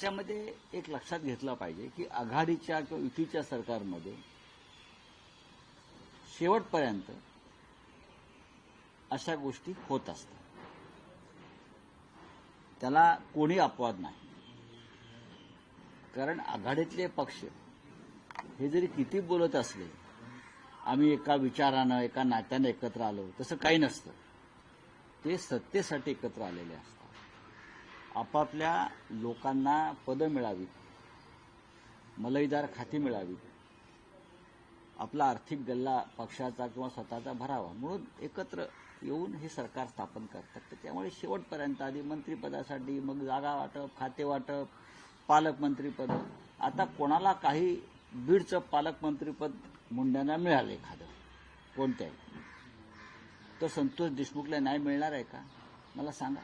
याच्यामध्ये एक लक्षात घेतलं पाहिजे की आघाडीच्या किंवा युतीच्या सरकारमध्ये शेवटपर्यंत अशा गोष्टी होत असतात. त्याला कोणी अपवाद नाही. कारण आघाडीतले पक्ष हे जरी किती बोलत असले आम्ही एका विचारानं एका नात्यानं एकत्र आलो तसं काही नसतं. ते सत्तेसाठी एकत्र आलेले असतात. आपापल्या लोकांना पदं मिळावीत मलईदार खाती मिळावीत आपला आर्थिक गल्ला पक्षाचा किंवा स्वतःचा भरावा म्हणून एकत्र येऊन हे सरकार स्थापन करतात. तर त्यामुळे शेवटपर्यंत आधी मंत्रिपदासाठी मग जागा वाटप खाते वाटप पालकमंत्रीपद आता कोणाला काही बीडचं पालकमंत्रीपद मुंड्यांना मिळालं एखादं कोणत्याही तर संतोष देशमुखला नाही मिळणार आहे का? मला सांगा.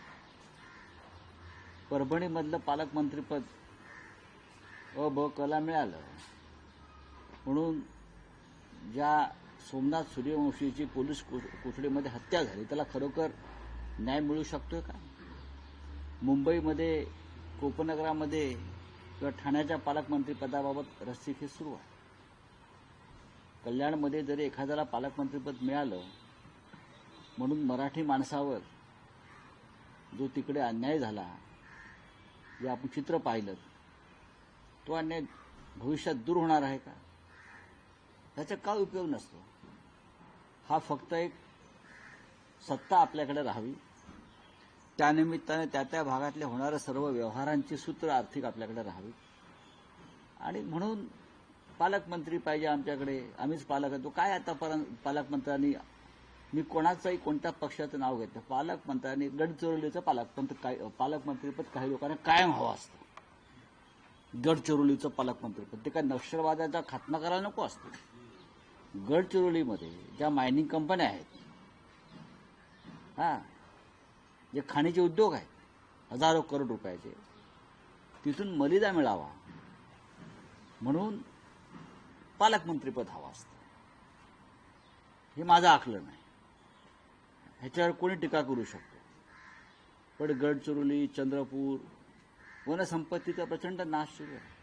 परभणीमधलं पालकमंत्रीपद अ ब कला मिळालं. म्हणून ज्या सोमनाथ सूर्यवंशीची पोलीस कोठडीमध्ये हत्या झाली त्याला खरोखर न्याय मिळू शकतोय का? मुंबईमध्ये कोपनगरामध्ये किंवा ठाण्याच्या पालकमंत्रीपदाबाबत रस्सीखेच सुरू आहे. कल्याणमध्ये जरी एखाद्याला पालकमंत्रीपद मिळालं म्हणून मराठी माणसावर जो तिकडे अन्याय झाला जे आपण चित्र पाहिलं तो अन्याय भविष्यात दूर होणार आहे का? त्याचा काय उपयोग नसतो. हा फक्त एक सत्ता आपल्याकडे राहावी. त्यानिमित्ताने त्या त्या भागातल्या होणाऱ्या सर्व व्यवहारांची सूत्र आर्थिक आपल्याकडे राहावी. आणि म्हणून पालकमंत्री पाहिजे आमच्याकडे आम्हीच पालक आहे. तो काय आतापर्यंत पालकमंत्र्यांनी मी कोणाचंही कोणत्या पक्षाचं नाव घेतलं पालकमंत्र्यांनी गडचिरोलीचं पालकमंत्र काय पालकमंत्रीपद काही लोकांना कायम हवं असतं. गडचिरोलीचं पालकमंत्रीपद ते काय नक्षलवादाचा खात्मा करायला नको असतो. गडचिरोलीमध्ये ज्या मायनिंग कंपन्या आहेत हा जे खाणीचे उद्योग आहेत हजारो करोड रुपयाचे तिथून मलिदा मिळावा. म्हणून पालकमंत्रीपद हवं असतं. हे माझं आकलन आहे. ह्याच्यावर कोणी टीका करू शकतो. पण गडचिरोली चंद्रपूर वनसंपत्तीचा प्रचंड नाश सुरू आहे.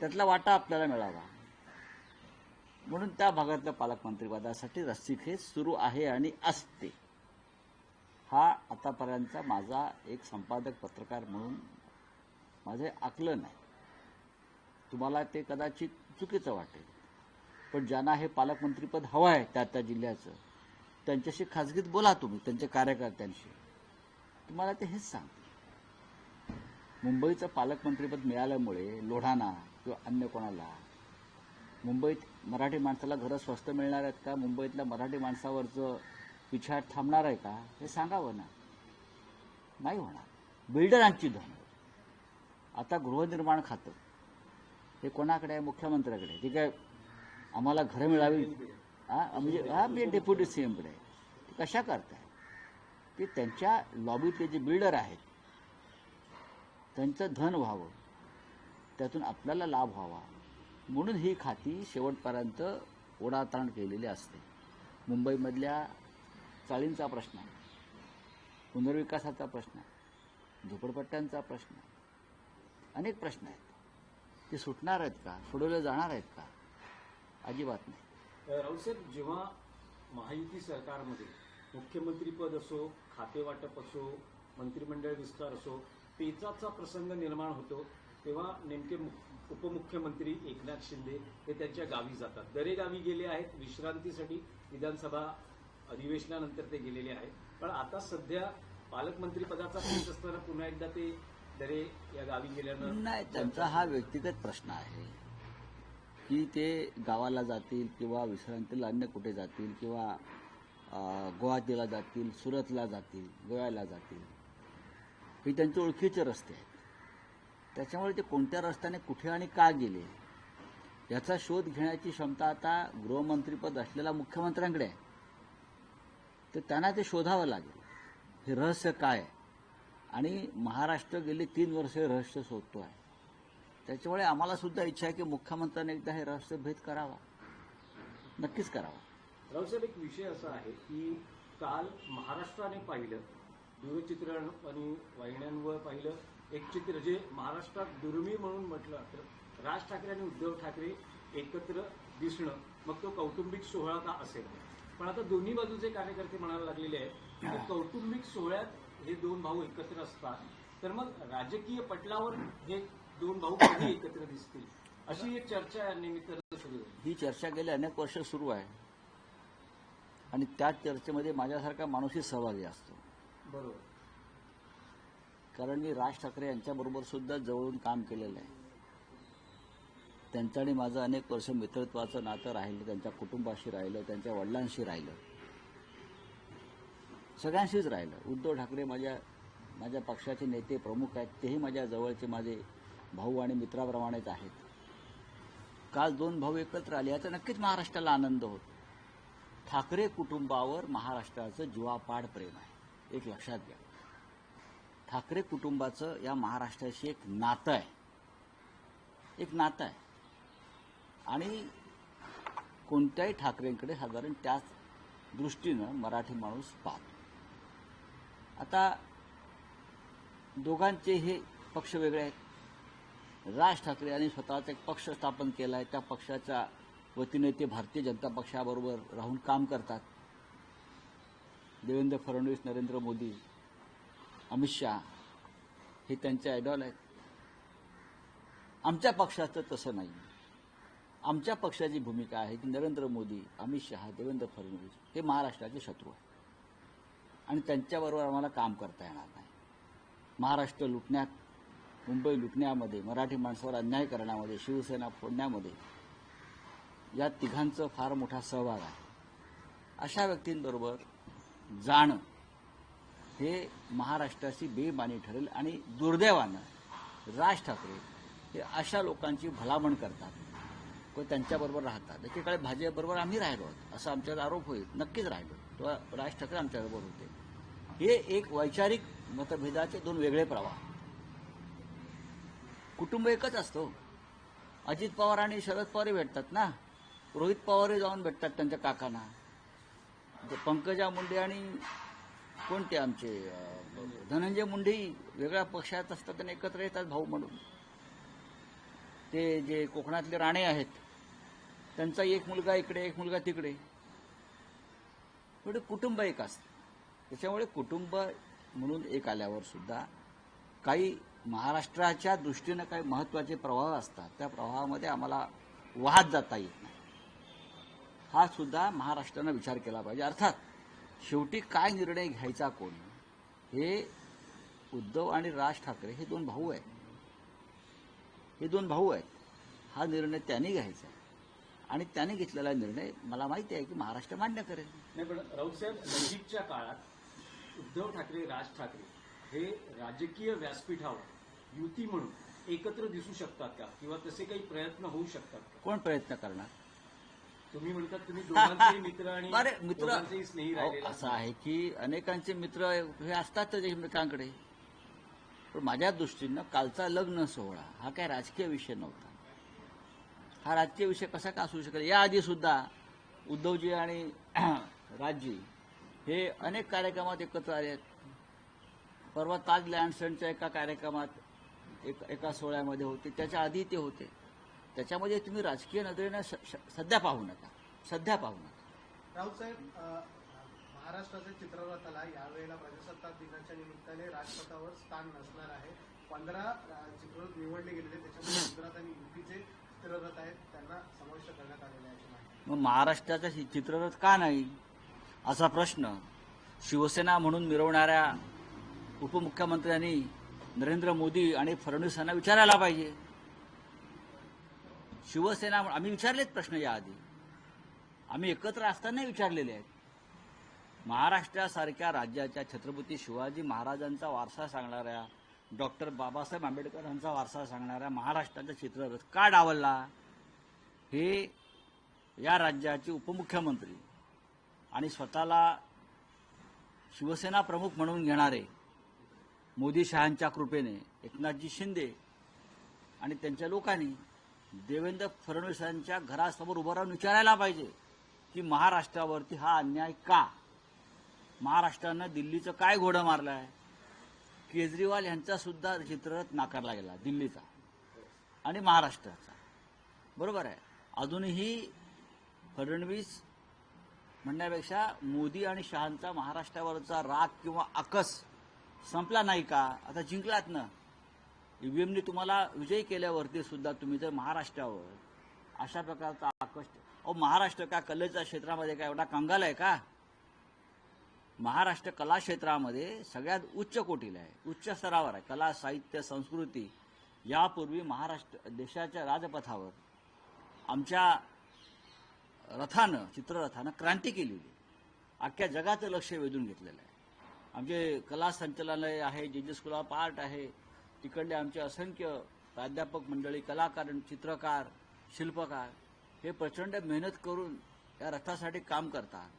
त्यातला वाटा आपल्याला मिळावा. म्हणून त्या भागातल्या पालकमंत्रीपदासाठी रस्सीखेच सुरू आहे आणि असते. हा आतापर्यंतचा माझा एक संपादक पत्रकार म्हणून माझे आकलन आहे. तुम्हाला ते कदाचित चुकीचं वाटेल. पण ज्यांना हे पालकमंत्रीपद हवं आहे त्या त्या जिल्ह्याचं त्यांच्याशी खाजगीत बोला तुम्ही त्यांच्या कार्यकर्त्यांशी. तुम्हाला ते हेच सांग मुंबईचं पालकमंत्रीपद मिळाल्यामुळे लोढाणा किंवा अन्य कोणाला मुंबईत मराठी माणसाला घरं स्वस्त मिळणार आहेत का? मुंबईतल्या मराठी माणसावरचं पिछाड थांबणार आहे का? हे सांगावं ना. नाही होणार. बिल्डरांची धन. आता गृहनिर्माण खातं. हे कोणाकडे आहे? मुख्यमंत्र्याकडे. आहे. आम्हाला घरं मिळावी. हा म्हणजे हा मी डेप्युटी सी एमकडे आहे. कशा करताय? ते त्यांच्या लॉबीतले जे बिल्डर आहेत त्यांचं धन व्हावं. त्यातून आपल्याला लाभ व्हावा. म्हणून ही खाती शेवटपर्यंत ओढाताण केलेली असते. मुंबईमधल्या चाळींचा प्रश्न आहे पुनर्विकासाचा प्रश्न आहे झोपडपट्ट्यांचा प्रश्न आहे अनेक प्रश्न आहेत. ते सुटणार आहेत का? सोडवले जाणार आहेत का? अजिबात नाही. राऊसाहेब जेव्हा महायुती सरकारमध्ये मुख्यमंत्रीपद असो खाते वाटप असो मंत्रिमंडळ विस्तार असो पेचाचा प्रसंग निर्माण होतो तेव्हा नेमके उपमुख्यमंत्री एकनाथ शिंदे हे त्यांच्या गावी जातात. दरे गावी गेले आहेत विश्रांतीसाठी विधानसभा अधिवेशनानंतर ते गेलेले आहेत. पण आता सध्या पालकमंत्री पदाचा पेच असताना पुन्हा एकदा ते दरे या गावी गेल्यानं नाही त्यांचा हा व्यक्तिगत प्रश्न आहे. की ते गावाला जातील किंवा विश्रांतीला अन्य कुठे जातील किंवा गुवाहाटीला जातील सुरतला जातील गोव्याला जातील हे त्यांचे ओळखीचे रस्ते आहेत. त्याच्यामुळे ते कोणत्या रस्त्याने कुठे आणि का गेले याचा शोध घेण्याची क्षमता आता गृहमंत्रीपद असलेल्या मुख्यमंत्र्यांकडे आहे. तर त्यांना ते शोधावं लागेल. हे रहस्य काय आणि महाराष्ट्र गेले तीन वर्षे हे रहस्य शोधतो आहे त्याच्यामुळे आम्हाला सुद्धा इच्छा आहे की मुख्यमंत्र्यांनी एकदा हे रहस्यभेद करावा. नक्कीच करावा. रावसाहेब एक विषय असा आहे की काल महाराष्ट्राने पाहिलं दूरचित्रण आणि वाहिन्यांवर पाहिलं एक चित्र जे महाराष्ट्रात दुर्मिळ म्हणून म्हटलं तर राज ठाकरे आणि उद्धव ठाकरे एकत्र दिसणं मग तो कौटुंबिक सोहळा का असेल? पण आता दोन्ही बाजूचे कार्यकर्ते म्हणायला लागलेले आहेत की कौटुंबिक सोहळ्यात हे दोन भाऊ एकत्र असतात. तर मग राजकीय पटलावर हे दोन भाऊ कधी एकत्र दिसतील. अशी एक चर्चा या निमित्तानं सुरू आहे ही चर्चा गेली अनेक वर्ष सुरू आहे. आणि त्या चर्चेमध्ये माझ्यासारखा माणूसही सहभागी असतो. बरोबर. कारण मी राज ठाकरे यांच्याबरोबर सुद्धा जवळून काम केलेलं आहे. त्यांचं आणि माझं अनेक वर्ष मित्रत्वाचं नातं राहिलं त्यांच्या कुटुंबाशी राहिलं त्यांच्या वडिलांशी राहिलं. सगळ्यांशीच राहिलं. उद्धव ठाकरे माझ्या माझ्या पक्षाचे नेते प्रमुख आहेत तेही माझ्या जवळचे माझे भाऊ आणि मित्राप्रमाणेच आहेत. काल दोन भाऊ एकत्र आले याचा नक्कीच महाराष्ट्राला आनंद होतो. ठाकरे कुटुंबावर महाराष्ट्राचं जीवापाड प्रेम आहे. एक लक्षात घ्या. ठाकरे कुटुंबाचं या महाराष्ट्राशी एक नातं आहे. एक नातं आहे. आणि कोणत्याही ठाकरेंकडे साधारण त्याच दृष्टीनं मराठी माणूस पाहतो. आता दोघांचे हे पक्ष वेगळे आहेत. राज ठाकरे यांनी स्वतःचा एक पक्ष स्थापन केला आहे त्या पक्षाच्या वतीने ते भारतीय जनता पक्षाबरोबर राहून काम करतात. देवेंद्र फडणवीस नरेंद्र मोदी अमित शहा हे त्यांचे आयडॉल आहेत. आमच्या पक्षाचं तसं नाही. आमच्या पक्षाची भूमिका आहे की नरेंद्र मोदी अमित शहा देवेंद्र फडणवीस हे महाराष्ट्राचे शत्रू आहेत. आणि त्यांच्याबरोबर आम्हाला काम करता येणार नाही. महाराष्ट्र लुटण्यात मुंबई लुटण्यामध्ये मराठी माणसावर अन्याय करण्यामध्ये शिवसेना फोडण्यामध्ये या तिघांचं फार मोठा सहभाग आहे. अशा व्यक्तींबरोबर जाणं हे महाराष्ट्राची बेमानी ठरेल आणि दुर्दैवानं राज ठाकरे हे अशा लोकांची भलामण करतात. व त्यांच्याबरोबर राहतात. एकीकडे भाजपबरोबर आम्ही राहिलो आहोत असा आमच्यावर आरोप होईल. नक्कीच राहिलो तेव्हा राज ठाकरे आमच्याबरोबर होते. हे एक वैचारिक मतभेदाचे दोन वेगळे प्रवाह. कुटुंब एकच असतो. अजित पवार आणि शरद पवारही भेटतात ना? रोहित पवारही जाऊन भेटतात त्यांच्या काकांना. म्हणजे पंकजा मुंडे आणि कोणते आमचे धनंजय मुंडेही वेगळ्या पक्षात असतात आणि एकत्र येतात भाऊ म्हणून. ते जे कोकणातले राणे आहेत त्यांचा एक मुलगा इकडे एक मुलगा तिकडे. एवढे कुटुंब एक असतं त्याच्यामुळे कुटुंब म्हणून एक आल्यावर सुद्धा काही महाराष्ट्राच्या दृष्टीनं काही महत्त्वाचे प्रवाह असतात त्या प्रवाहामध्ये आम्हाला वाहत जाता येत नाही. हा सुद्धा महाराष्ट्रानं विचार केला पाहिजे. अर्थात शेवटी काय निर्णय घ्यायचा कोण? हे उद्धव आणि राज ठाकरे हे दोन भाऊ आहेत. हे दोन भाऊ आहेत. हा निर्णय त्यांनी घ्यायचा आणि त्याने घेतलेला निर्णय मला माहिती आहे की महाराष्ट्र मान्य करेल. नाही पण राऊत साहेब नजीकच्या काळात उद्धव ठाकरे राज ठाकरे हे राजकीय व्यासपीठावर युती म्हणून एकत्र दिसू शकतात का? किंवा तसे काही प्रयत्न होऊ शकतात का? कोण प्रयत्न करणार? तुम्ही म्हणतात तुम्ही मित्र आणि अरे मित्र दोघांचेही स्नेही राहिलेला असं आहे की अनेकांचे मित्र हे असतातच एकमेकांकडे. पण माझ्या दृष्टीनं कालचा लग्न सोहळा हा काय राजकीय विषय नव्हता. हा राजकीय विषय कसा का असू शकेल? याआधी सुद्धा उद्धवजी आणि राजजी हे अनेक कार्यक्रमात एकत्र आले आहेत. परवा ताज लँडसनच्या एका कार्यक्रमात एक एका सोहळ्यामध्ये होते त्याच्या आधी ते होते. त्याच्यामध्ये तुम्ही राजकीय नजरेनं सध्या पाहू नका. सध्या पाहू नका. राऊत साहेब महाराष्ट्राच्या चित्ररथाला यावेळेला प्रजासत्ताक दिनाच्या निमित्ताने राजपथावर स्थान नसणार आहे. पंधरा चित्ररथ निवडले गेलेले त्याच्यामध्ये गुजरात आणि युपीचे चित्ररथ आहेत त्यांना समाविष्ट करण्यात आलेले आहे मग महाराष्ट्राचा चित्ररथ का नाही? असा प्रश्न शिवसेना म्हणून मिरवणाऱ्या उपमुख्यमंत्र्यांनी नरेंद्र मोदी आणि फडणवीस यांना विचारायला पाहिजे. शिवसेना आम्ही विचारलेत प्रश्न याआधी. आम्ही एकत्र असतानाही विचारलेले आहेत. महाराष्ट्रासारख्या राज्याच्या छत्रपती शिवाजी महाराजांचा वारसा सांगणाऱ्या डॉक्टर बाबासाहेब आंबेडकरांचा वारसा सांगणाऱ्या महाराष्ट्राचा चित्ररथ का डावलला? हे या राज्याचे उपमुख्यमंत्री आणि स्वतःला शिवसेना प्रमुख म्हणून घेणारे मोदी शहांच्या कृपेने एकनाथजी शिंदे आणि त्यांच्या लोकांनी देवेंद्र फडणवीसांच्या घरासमोर उभं राहून विचारायला पाहिजे की महाराष्ट्रावरती हा अन्याय का? महाराष्ट्रानं दिल्लीचं काय घोडं मारलं आहे केजरीवाल यांचा सुद्धा चित्ररथ नाकारला गेला दिल्लीचा आणि महाराष्ट्राचा. बरोबर आहे. अजूनही फडणवीस म्हणण्यापेक्षा मोदी आणि शहांचा महाराष्ट्रावरचा राग किंवा आकस संपला नाही का? आता जिंकलात ना. ईव्हीएमने तुम्हाला विजयी केल्यावरती सुद्धा तुम्ही जर महाराष्ट्रावर अशा प्रकारचा आकश अहो महाराष्ट्र का कलेच्या क्षेत्रामध्ये काय एवढा कंगाल आहे का? महाराष्ट्र कला क्षेत्रामध्ये सगळ्यात उच्च कोटीला आहे. उच्च स्तरावर आहे. कला साहित्य संस्कृती यापूर्वी महाराष्ट्र देशाच्या राजपथावर आमच्या रथानं चित्ररथानं क्रांती केलेली. अख्ख्या जगाचं लक्ष वेधून घेतलेलं आहे. आमचे कला संचालनालय आहे जे जे स्कूल ऑफ आर्ट आहे तिकडले आमचे असंख्य प्राध्यापक मंडळी कलाकार चित्रकार शिल्पकार हे प्रचंड मेहनत करून या रथासाठी काम करतात.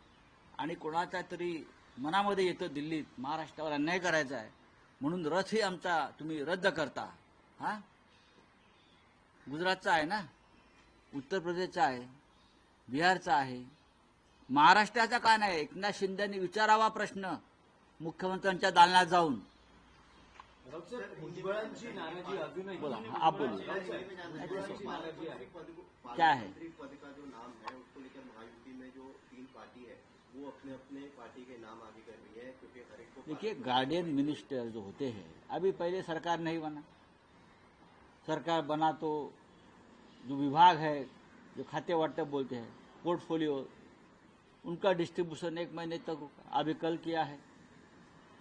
आणि कोणाच्या तरी मनामध्ये येतं दिल्लीत महाराष्ट्रावर अन्याय करायचा आहे म्हणून रथही आमचा तुम्ही रद्द करता. हा? गुजरातचा आहे ना? उत्तर प्रदेशचा आहे बिहारचा आहे. महाराष्ट्राचा का नाही? एकनाथ शिंदेनी विचारावा प्रश्न. मुख्यमंत्र्यांच्या दालनात जाऊन. बोला, आप बोलिए. क्या है मंत्री पद का जो नाम है उसको लेकर महायुति में जो तीन पार्टी है वो अपने अपने पार्टी के नाम आगे कर रही है क्योंकि हर एक को देखिए गार्डियन मिनिस्टर जो होते हैं अभी पहले सरकार नहीं बना। सरकार बना तो जो विभाग है जो खाते वाटप बोलते हैं पोर्टफोलियो उनका डिस्ट्रीब्यूशन एक महीने तक अभी कल किया है।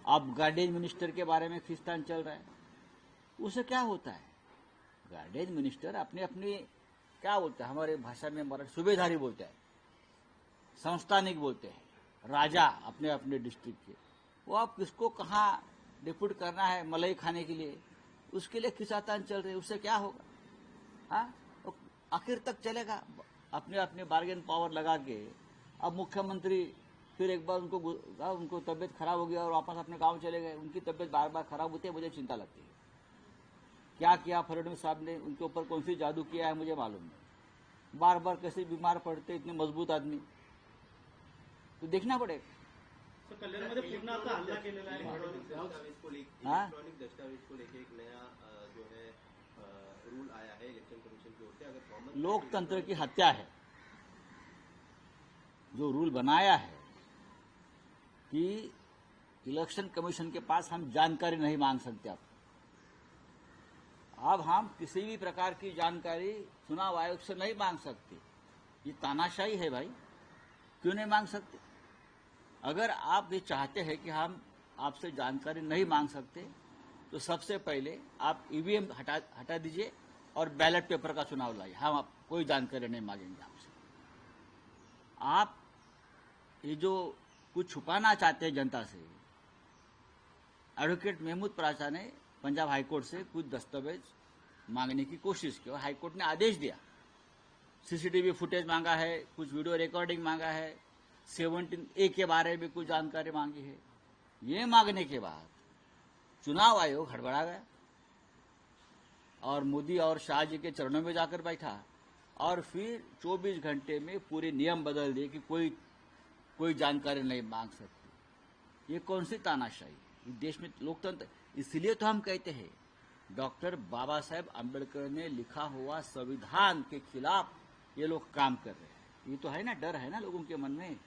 अब गार्डियन मिनिस्टर के बारे में खिस्तान चल रहा है। उससे क्या होता है? गार्डियन मिनिस्टर अपने अपने क्या बोलते हैं? हमारे भाषा में मराठी सूबेदारी बोलते हैं, संस्थानिक बोलते हैं, राजा अपने अपने डिस्ट्रिक्ट के। वो आप किसको कहाँ डिप्यूट करना है? मलाई खाने के लिए। उसके लिए खिंचातान चल रही उससे क्या होगा? हाँ? वो आखिर तक चलेगा। अपने अपने बार्गेन पावर लगा के अब मुख्यमंत्री फिर एक बार उनको हाँ, उनको तबीयत खराब हो गया और वापस अपने गाँव चले गए। उनकी तबीयत बार बार खराब होती है मुझे चिंता लगती है। क्या किया फडणवीस साहब ने? उनके ऊपर कौन सी जादू किया है मुझे मालूम नहीं। बार बार कैसे बीमार पड़ते इतने मज़बूत आदमी। तो देखना पड़ेगा। को लेकर हाँ? इलेक्ट्रॉनिक दस्तावेज़ को लेकर एक नया जो रूल आया इलेक्शन कमीशन की ओर से। अगर कॉमन लोकतंत्र की हत्या है। जो रूल बनाया है कि इलेक्शन कमीशन के पास हम जानकारी नहीं मांग सकते अब अब हम किसी भी प्रकार की जानकारी चुनाव आयोग से नहीं मांग सकते। ये तानाशाही है भाई। क्यों नहीं मांग सकते? अगर आप ये चाहते हैं कि हम आपसे जानकारी नहीं मांग सकते तो सबसे पहले आप ईवीएम हटा हटा दीजिए और बैलेट पेपर का चुनाव लाइए। हम आप, कोई जानकारी नहीं मांगेंगे आपसे। आप ये जो कुछ छुपाना चाहते हैं जनता से। एडवोकेट महमूद प्राचा ने पंजाब हाईकोर्ट से कुछ दस्तावेज़ मांगने की कोशिश की और हाईकोर्ट ने आदेश दिया। सीसीटीवी फुटेज मांगा है, कुछ वीडियो रिकॉर्डिंग मांगा है सेवनटीन ए के बारे में कुछ जानकारी मांगी है। ये मांगने के बाद चुनाव आयोग हड़बड़ा गया और मोदी और शाह जी के चरणों में जाकर बैठा और फिर 24 घंटे में पूरे नियम बदल दिए कि कोई कोई जानकारी नहीं मांग सकती। ये कौन सी तानाशाही? देश में लोकतंत्र, इसलिए तो हम कहते हैं, डॉक्टर बाबा साहेब अंबेडकर ने लिखा हुआ संविधान के खिलाफ ये लोग काम कर रहे हैं। ये तो है ना, डर है ना लोगों के मन में?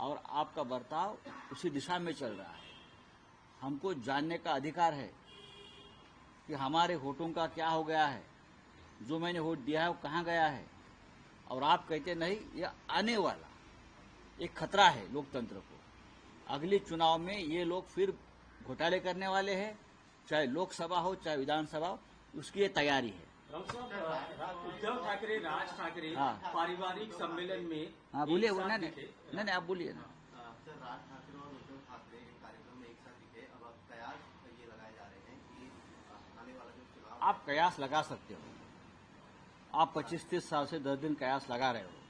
और आपका बर्ताव उसी दिशा में चल रहा है। हमको जानने का अधिकार है कि हमारे वोटों का क्या हो गया है, जो मैंने वोट दिया है वो कहाँ गया है? और आप कहते नहीं, ये आने वाला एक खतरा है लोकतंत्र को। अगले चुनाव में ये लोग फिर घोटाले करने वाले हैं चाहे लोकसभा हो चाहे विधानसभा हो उसकी ये तैयारी है। उद्धव ठाकरे राज ठाकरे हाँ। पारिवारिक सम्मेलन में हाँ बोलिए नहीं नहीं आप बोलिए ना। सर राज ठाकरे और उद्धव ठाकरे कार्यक्रम में एक साथ दिखे। अब कयास ये लगाए जा रहे हैं कि आने वाला जो चुनाव आप कयास लगा सकते हो। आप पच्चीस तीस साल से दस दिन कयास लगा रहे हो।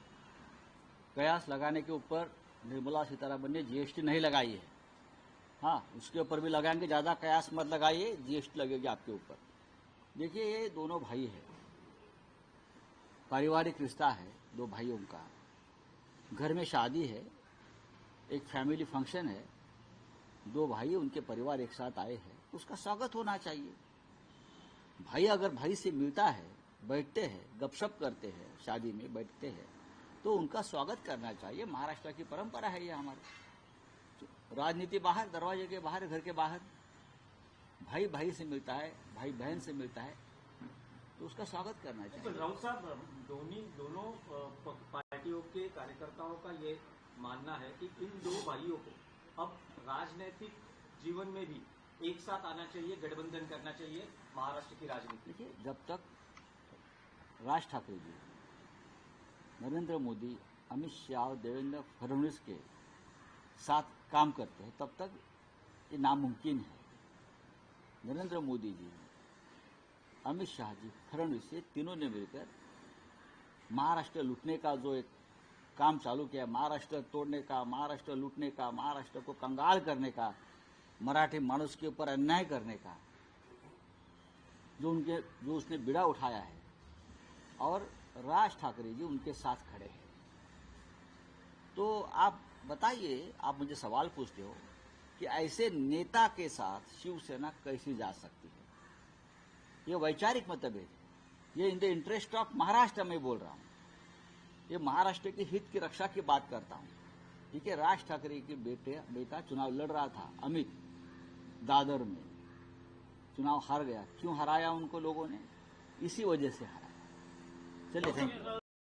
कयास लगाने के ऊपर निर्मला सीतारामन ने जीएसटी नहीं लगाई है। हाँ उसके ऊपर भी लगाएँगे, ज़्यादा कयास मत लगाइए जीएसटी लगेगी आपके ऊपर। देखिए, ये दोनों भाई है। पारिवारिक रिश्ता है, दो भाइयों का। घर में शादी है, एक फैमिली फ़ंक्शन है, दो भाई उनके परिवार एक साथ आए हैं, उसका स्वागत होना चाहिए। भाई अगर भाई से मिलता है, बैठते हैं, गपशप करते हैं, शादी में बैठते हैं तो उनका स्वागत करना चाहिए। महाराष्ट्र की परंपरा है ये हमारी। राजनीति बाहर दरवाजे के बाहर घर के बाहर भाई भाई से मिलता है भाई बहन से मिलता है तो उसका स्वागत करना चाहिए। राऊत साहब दोन्ही दोनों पार्टियों के कार्यकर्ताओं का ये मानना है कि इन दो भाइयों को अब राजनीतिक जीवन में भी एक साथ आना चाहिए गठबंधन करना चाहिए महाराष्ट्र की राजनीति। देखिए जब तक राज ठाकरे जी नरेंद्र मोदी, अमित शाह और देवेंद्र फडणवीस के साथ काम करते हैं, तब तक ये नामुमकिन है। नरेंद्र मोदी जी, अमित शाह जी, फडणवीस, ये तीनों ने मिलकर महाराष्ट्र लूटने का जो एक काम चालू किया, महाराष्ट्र तोड़ने का, महाराष्ट्र लूटने का, महाराष्ट्र को कंगाल करने का, मराठी मानुस के ऊपर अन्याय करने का, जो उनके, जो उसने बिड़ा उठाया है। और राज ठाकरे जी उनके साथ खड़े हैं। तो आप बताइए, आप मुझे सवाल पूछते हो कि ऐसे नेता के साथ शिवसेना कैसी जा सकती है? ये वैचारिक मतभेद है। ये in the interest of Maharashtra में बोल रहा हूँ। ये महाराष्ट्र के हित की रक्षा की बात करता हूँ। ठीक है, राज ठाकरे के बेटे, बेटा चुनाव लड़ रहा था, अमित, दादर में। चुनाव हार गया। क्यों हराया उनको लोगों ने? इसी वजह से हराया। 这里看